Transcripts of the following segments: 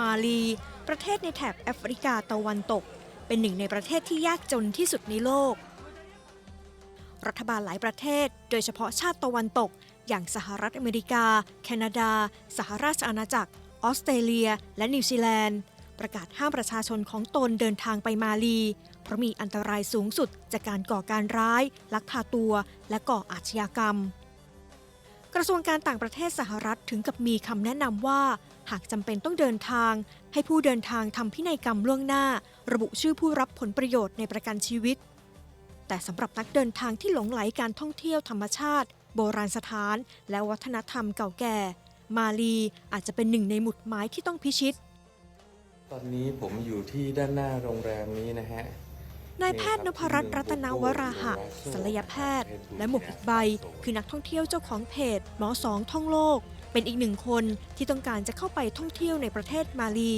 มาลี ประเทศในแถบแอฟริกาตะวันตก เป็นหนึ่งในประเทศที่ยากจนที่สุดในโลก รัฐบาลหลายประเทศ โดยเฉพาะชาติตะวันตก อย่างสหรัฐอเมริกา แคนาดา สหราชอาณาจักร ออสเตรเลีย และนิวซีแลนด์ ประกาศห้ามประชาชนของตนเดินทางไปมาลี เพราะมีอันตรายสูงสุดจากการก่อการร้าย ลักพาตัว และก่ออาชญากรรม กระทรวงการต่างประเทศสหรัฐถึงกับมีคำแนะนำว่า หากจำเป็นต้องเดินทาง ให้ผู้เดินทางทำพินัยกรรมล่วงหน้า ระบุชื่อผู้รับผลประโยชน์ในประกันชีวิต แต่สำหรับนักเดินทางที่หลงไหลการท่องเที่ยวธรรมชาติ โบราณสถาน และวัฒนธรรมเก่าแก่ มาลีอาจจะเป็นหนึ่งในหมุดหมายที่ต้องพิชิต ตอนนี้ผมอยู่ที่ด้านหน้าโรงแรมนี้นะฮะ นายแพทย์นพรัตน์รัตนวราหะศัลยแพทย์ และหมวกอีกใบ คือนักท่องเที่ยวเจ้าของเพจ หมอสองท่องโลก เป็นอีกหนึ่งคนที่ต้องการจะเข้าไปท่องเที่ยวในประเทศมาลี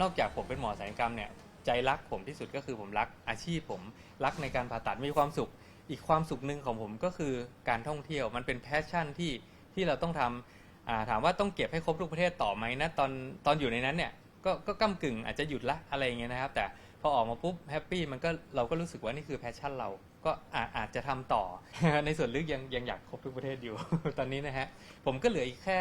นอกจากผมเป็นหมอศัลยกรรมเนี่ยใจรักผมที่สุดก็คือผมรักอาชีพผมรักในการผ่าตัดมีความสุข อีกความสุขหนึ่งของผมก็คือการท่องเที่ยวมันเป็นแพชชั่นที่ที่เราต้องทำอ่าถามว่าต้องเก็บให้ครบทุกประเทศต่อไหมนะตอนตอนอยู่ในนั้นเนี่ยก็ก็ก้ากึ่งอาจจะหยุดละอะไรอย่างเงี้ยนะครับ แต่ พอออกมาปุ๊บแฮปปี้มันก็เราก็รู้สึกว่านี่คือแพชชั่นเราก็อาอาจจะทำต่อ ในส่วนลึกยังยังอยากครบทุกประเทศอยู่ ตอนนี้นะฮะ ผมก็เหลืออีกแค่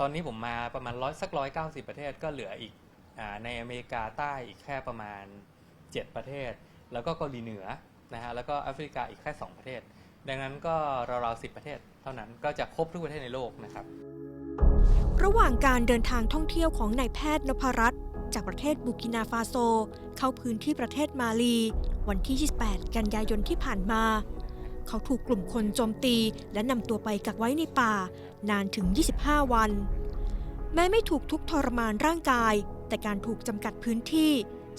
ตอนนี้ผมมาประมาณร้อยสักร้อยเก้าสิบประเทศก็เหลืออีกอในอเมริกาใต้อีกแค่ประมาณ7ประเทศ แล้วก็เกาหลีเหนือนะฮะแล้วก็แอฟริกาอีกแค่2ประเทศ ดังนั้นก็ราวๆ10ประเทศ เท่านั้นก็จะครบทุกประเทศในโลกนะครับ ระหว่างการเดินทางท่องเที่ยวของนายแพทย์นพรัตน์ จากประเทศบูกินาฟาโซ เข้าพื้นที่ประเทศมาลี วันที่ 28 กันยายนที่ผ่านมา เขาถูกกลุ่มคนโจมตีและนำตัวไปกักไว้ในป่า นานถึง 25 วัน แม้ไม่ถูกทุกทรมานร่างกาย แต่การถูกจำกัดพื้นที่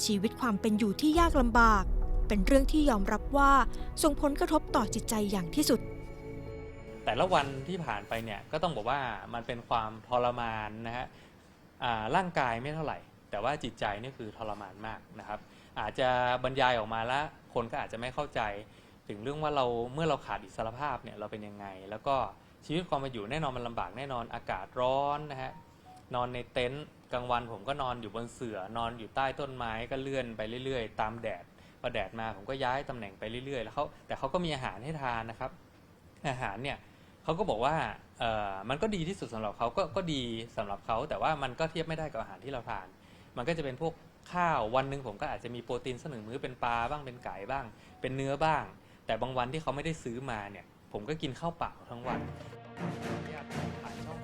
ชีวิตความเป็นอยู่ที่ยากลำบาก เป็นเรื่องที่ยอมรับว่าส่งผลกระทบต่อจิตใจอย่างที่สุดแต่ละวันที่ผ่านไปเนี่ยก็ต้องบอกว่ามันเป็นความทรมานนะฮะร่างกายไม่เท่าไหร่ แต่ว่าจิตใจนี่คือทรมานมากนะครับ อาจจะบรรยายออกมาแล้วคนก็อาจจะไม่เข้าใจ ถึงเรื่องว่าเราเมื่อเราขาดอิสรภาพเนี่ยเราเป็นยังไง แล้วก็ชีวิตความเป็นอยู่แน่นอนมันลำบากแน่นอนอากาศร้อนนะฮะนอนในเต็นท์กลางวันผมก็นอนอยู่บนเสื่อนอนอยู่ใต้ต้นไม้ก็เลื่อนไปเรื่อย ๆ ตามแดดพอแดดมาผมก็ย้ายตำแหน่งไปเรื่อยๆแล้วเขาแต่เขาก็มีอาหารให้ทานนะครับ อาหารเนี่ยเขาก็บอกว่าเออมันก็ดีที่สุดสำหรับเขาก็ก็ดีสำหรับเขาแต่ว่ามันก็เทียบไม่ได้กับอาหารที่เราทาน มันก็จะเป็นพวกข้าววันหนึ่งผมก็อาจจะมีโปรตีนสักหนึ่งมื้อเป็นปลาบ้างเป็นไก่บ้าง เป็นเนื้อบ้าง แต่บางวันที่เขาไม่ได้ซื้อมาเนี่ย ผมก็กินข้าวเปล่าทั้งวัน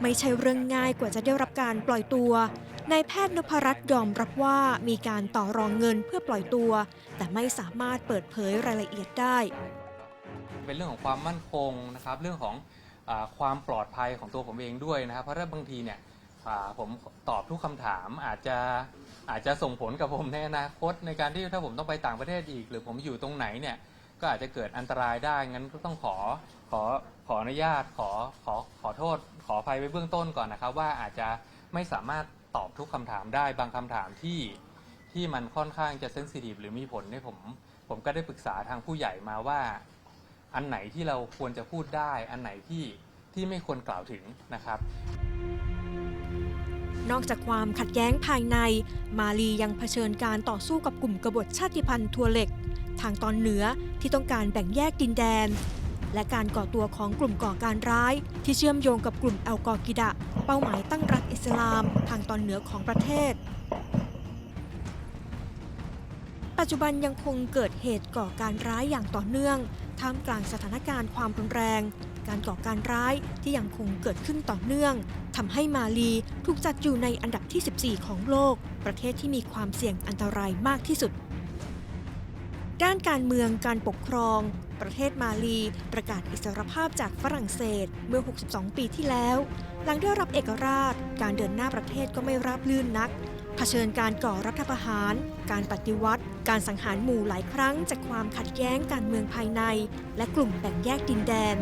ไม่ใช่เรื่องง่ายกว่าจะได้รับการปล่อยตัวนายแพทย์นพรัตน์ยอมรับว่ามีการต่อรองเงินเพื่อปล่อยตัว แต่ไม่สามารถเปิดเผยรายละเอียดได้ เป็นเรื่องของความมั่นคงนะครับ เรื่องของอาความปลอดภัยของตัวผมเองด้วยนะครับ เพราะถ้าบางทีเนี่ย อ่าผมตอบทุกคำถามอาจจะอาจจะส่งผลกับผมในอนาคตในการที่ถ้าผมต้องไปต่างประเทศอีก หรือผมอยู่ตรงไหนเนี่ยก็อาจจะเกิดอันตรายได้งั้นก็ต้องขอขอขออนุญาตขอขอขอโทษ ขออภัยไว้เบื้องต้นก่อนนะครับ ว่าอาจจะไม่สามารถตอบทุกคำถามได้บางคำถามที่ ที่มันค่อนข้างจะเซนซิทีฟหรือมีผลเนี่ยผม ผมก็ได้ปรึกษาทางผู้ใหญ่มาว่า อันไหนที่เราควรจะพูดได้ อันไหนที่ที่ไม่ควรกล่าวถึงนะครับ นอกจากความขัดแย้งภายใน มาลียังเผชิญการต่อสู้กับกลุ่มกบฏชาติพันธุ์ทัวเล็ก ทางตอนเหนือที่ต้องการแบ่งแยกดินแดน และการก่อตัวของกลุ่มก่อการร้าย ที่เชื่อมโยงกับกลุ่มอัลกอกิดะ เป้าหมายตั้งรัฐอิสลาม ทางตอนเหนือของประเทศ ปัจจุบันยังคงเกิดเหตุก่อการร้ายอย่างต่อเนื่อง ท่ามกลางสถานการณ์ความรุนแรง การก่อการร้ายที่ยังคงเกิดขึ้นต่อเนื่องทำให้มาลีถูกจัดอยู่ในอันดับที่ 14 ของโลก ประเทศที่มีความเสี่ยงอันตรายมากที่สุด ด้านการเมืองการปกครอง ประเทศมาลีประกาศอิสรภาพจากฝรั่งเศสเมื่อ 62 ปีที่แล้ว หลังได้รับเอกราช การเดินหน้าประเทศก็ไม่ราบรื่นนักเผชิญการก่อรัฐประหาร การปฏิวัติ การสังหารหมู่หลายครั้งจากความขัดแย้งการเมืองภายใน และกลุ่มแบ่งแยกดินแดน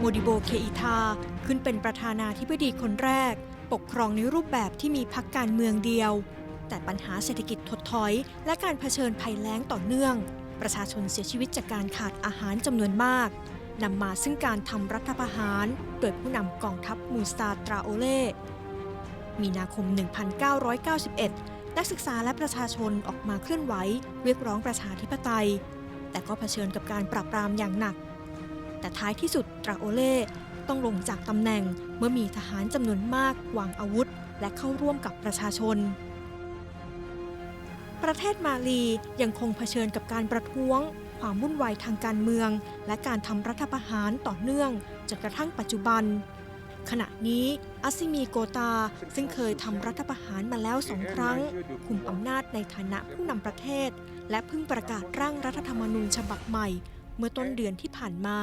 โมดิโบเคอิทาขึ้นเป็นประธานาธิบดีคนแรก ปกครองในรูปแบบที่มีพรรคการเมืองเดียว แต่ปัญหาเศรษฐกิจถดถอย และการเผชิญภัยแล้งต่อเนื่อง ประชาชนเสียชีวิตจากการขาดอาหารจำนวนมากนำมาซึ่งการทำรัฐประหาร โดยผู้นำกองทัพมูซาตราโอเล่มีนาคม 1991 นักศึกษาและประชาชนออกมาเคลื่อนไหว เรียกร้องประชาธิปไตย แต่ก็เผชิญกับการปราบปรามอย่างหนัก แต่ท้ายที่สุดตราโอเล่ต้องลงจากตำแหน่งเมื่อมีทหารจำนวนมากวางอาวุธ และเข้าร่วมกับประชาชน ประเทศมาลียังคงเผชิญกับการประท้วง ความวุ่นวายทางการเมือง และการทำรัฐประหารต่อเนื่องจนกระทั่งปัจจุบัน ขณะนี้อัซิมีโกตาซึ่งเคยทำรัฐประหารมาแล้วสองครั้ง คุมอำนาจในฐานะผู้นำประเทศ และเพิ่งประกาศร่างรัฐธรรมนูญฉบับใหม่ เมื่อต้นเดือนที่ผ่านมา